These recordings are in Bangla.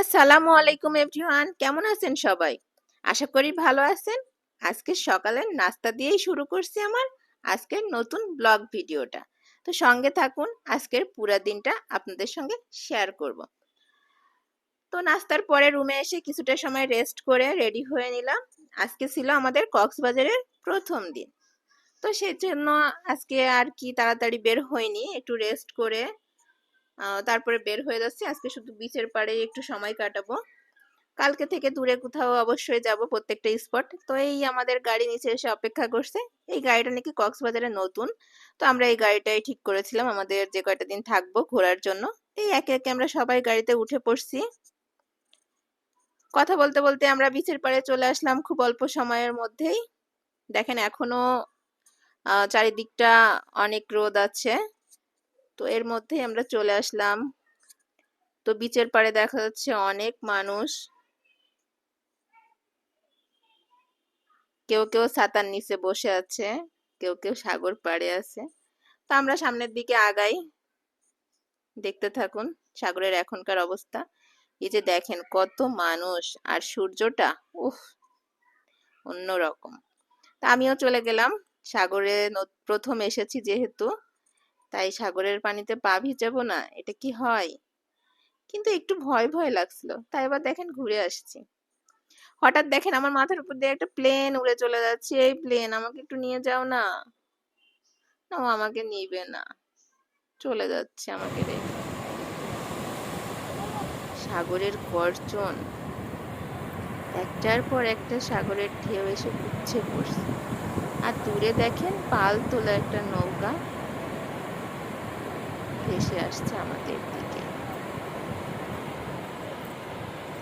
আসসালামু আলাইকুম এভরিওয়ান, কেমন আছেন সবাই? আশা করি ভালো আছেন। আজকে সকালের নাস্তা দিয়েই শুরু করছি আমার আজকের নতুন ব্লগ ভিডিওটা। তো সঙ্গে থাকুন, আজকের পুরো দিনটা আপনাদের সঙ্গে শেয়ার করব। তো নাস্তার পরে রুমে এসে কিছুটা সময় রেস্ট করে রেডি হয়ে নিলাম। আজকে ছিল আমাদের কক্সবাজারের প্রথম দিন। তো সেজন্য আজকে আর কি তাড়াতাড়ি বের হয়নি একটু রেস্ট করে তারপরে বের হয়ে যাচ্ছি। আজকে শুধু বিচের পাড়ে একটু সময় কাটাবো। কালকে থেকে দূরে কোথাও অবশ্যই যাব প্রত্যেকটা স্পট তো এই আমাদের গাড়ি নিচে এসে অপেক্ষা করছে। এই গাড়িটা নাকি কক্সবাজারে নতুন। তো আমরা এই গাড়িটাই ঠিক করেছিলাম। আমাদের যে কয়টা দিন থাকব ঘোরার জন্য। এই একে একে আমরা সবাই গাড়িতে উঠে পড়ছি। কথা বলতে বলতে আমরা বিচের পাড়ে চলে আসলাম খুব অল্প সময়ের মধ্যেই। দেখেন এখনও চারিদিকটা অনেক রোদ আছে। তো এর মধ্যে আমরা চলে আসলাম। তো বিচের পাড়ে দেখা যাচ্ছে অনেক মানুষ। কেউ কেউ ছাতার নিচে বসে আছে, কেউ কেউ সাগর পাড়ে আছে। তো আমরা সামনের দিকে আগাই। দেখতে থাকুন সাগরের এখনকার অবস্থা। এই যে দেখেন কত মানুষ আর সূর্যটা, উফ, অন্যরকম। তা আমিও চলে গেলাম। সাগরে প্রথম এসেছি যেহেতু। তাই সাগরের পানিতে পা ভিজাবো না, এটা কি হয়? কিন্তু একটু ভয় ভয় লাগছিল, তাই এবার দেখেন ঘুরে আসছি। হঠাৎ দেখেন আমার মাথার উপর দিয়ে একটা প্লেন উড়ে চলে যাচ্ছে, এই প্লেন আমাকে একটু নিয়ে যাও না। না, ও আমাকে নিবে না। চলে যাচ্ছে আমাকে রেখে সাগরের গর্জন। একটার পর একটা সাগরের ঢেউ এসে উচ্ছে পড়ছে। আর দূরে দেখেন পাল তোলা একটা নৌকা। ভেসে আসছে আমাদের দিকে।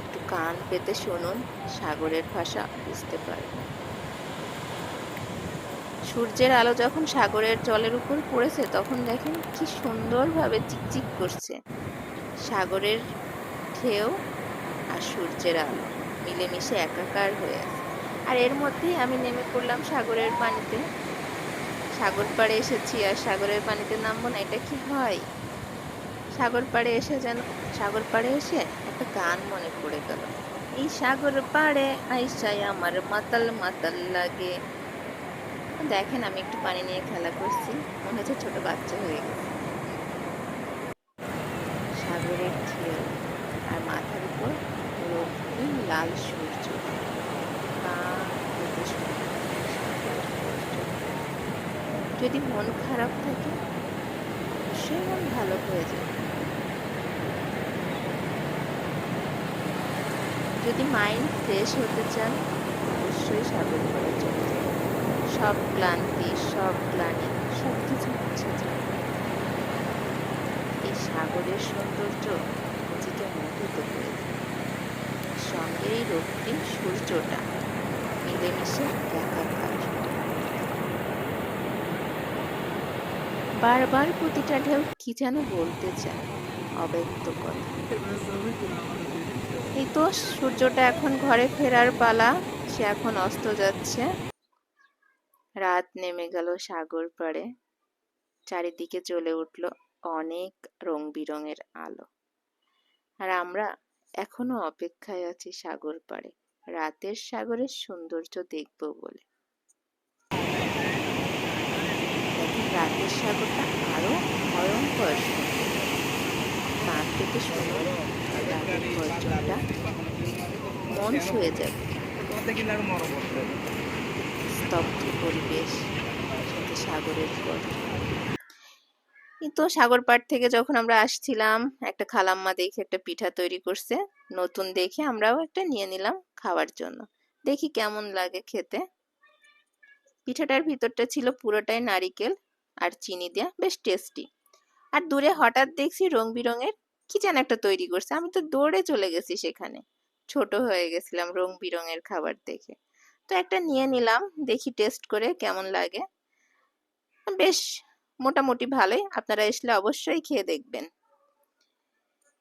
একটু কান পেতে শুনুন, সাগরের ভাষা বুঝতে পারবেন সূর্যের আলো যখন সাগরের জলের উপর পড়েছে, তখন দেখেন কি সুন্দরভাবে চিকচিক করছে। সাগরের ঢেউ আর সূর্যের আলো মিলেমিশে একাকার হয়ে আছে। আর এর মধ্যেই আমি নেমে পড়লাম সাগরের পানিতে। সাগর পাড়ে এসেছি আর সাগরের পানিতে নামবো না, এটা কি হয়? সাগর পাড়ে এসে যেন, সাগর পাড়ে এসে একটা গান মনে পড়ে গেল। এই সাগর পাড়ে আইসাই আমার মাতাল মাতাল লাগে। দেখেন, আমি একটু পানি নিয়ে খেলা করছি। মনে হচ্ছে ছোট বাচ্চা হয়ে গেছে। সাগরের ঢেউ আর মাথার উপর রক্তিম লাল সূর্য। যদি মন খারাপ থাকে, অবশ্যই মন ভালো হয়ে যাবে। যদি মাইন্ড ফ্রেশ হতে চান, অবশ্যই সাগর করে চলে সব ক্লান্তি, সব গ্লানি সব কিছু মুছে যায় এই সাগরের সৌন্দর্য নিজেকে মোহিত করে সঙ্গে এই রক্তিম সূর্যটা মিলেমিশে একাকার। বারবার প্রতিটা ঢেউ কি যেন বলতে চায় অব্যক্ত কথা। এই তো, সূর্যটা এখন ঘরে ফেরার পালা। সে এখন অস্ত যাচ্ছে। রাত নেমে গেল সাগর পাড়ে। চারিদিকে চলে উঠল অনেক রং বিরঙের আলো। আর আমরা এখনও অপেক্ষায় আছি সাগর পাড়ে। রাতের সাগরের সৌন্দর্য দেখব বলে। রাতের সাগরটা আরও ভয়ঙ্কর। কান থেকে শুনুন মন ছুঁয়ে যাবে। স্তব্ধ পরিবেশ সাগরের গর্জন কিন্তু সাগর পাড় থেকে যখন আমরা আসছিলাম, একটা খালাম্মা দেখে একটা পিঠা তৈরি করছে। নতুন দেখে আমরাও একটা নিয়ে নিলাম খাওয়ার জন্য। দেখি কেমন লাগে খেতে। পিঠাটার ভিতরটা ছিল পুরোটাই নারিকেল আর চিনি দেয়া, বেশ টেস্টি আর দূরে হঠাৎ দেখছি রং বিরঙের কি যেন একটা তৈরি করছে। আমি তো দৌড়ে চলে গেছি সেখানে। ছোট হয়ে গেছিলাম রং বিরঙের খাবার দেখে। তো একটা নিয়ে নিলাম, দেখি টেস্ট করে কেমন লাগে। বেশ, মোটামুটি ভালোই। আপনারা এসলে অবশ্যই খেয়ে দেখবেন।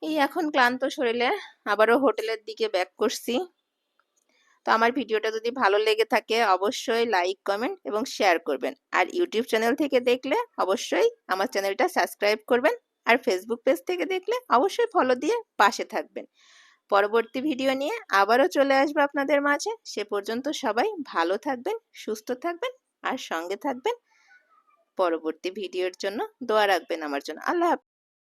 এই এখন ক্লান্ত শরীরে আবারও হোটেলের দিকে ব্যাক করছি। তো আমার ভিডিওটা যদি ভালো লেগে থাকে অবশ্যই লাইক কমেন্ট এবং শেয়ার করবেন। আর ইউটিউব চ্যানেল থেকে দেখলে অবশ্যই আমার চ্যানেলটা সাবস্ক্রাইব করবেন। আর ফেসবুক পেজ থেকে দেখলে অবশ্যই ফলো দিয়ে পাশে থাকবেন। পরবর্তী ভিডিও নিয়ে আবারও চলে আসব আপনাদের মাঝে। সে পর্যন্ত সবাই ভালো থাকবেন, সুস্থ থাকবেন আর সঙ্গে থাকবেন। পরবর্তী ভিডিওর জন্য দোয়া রাখবেন আমার জন্য। আল্লাহ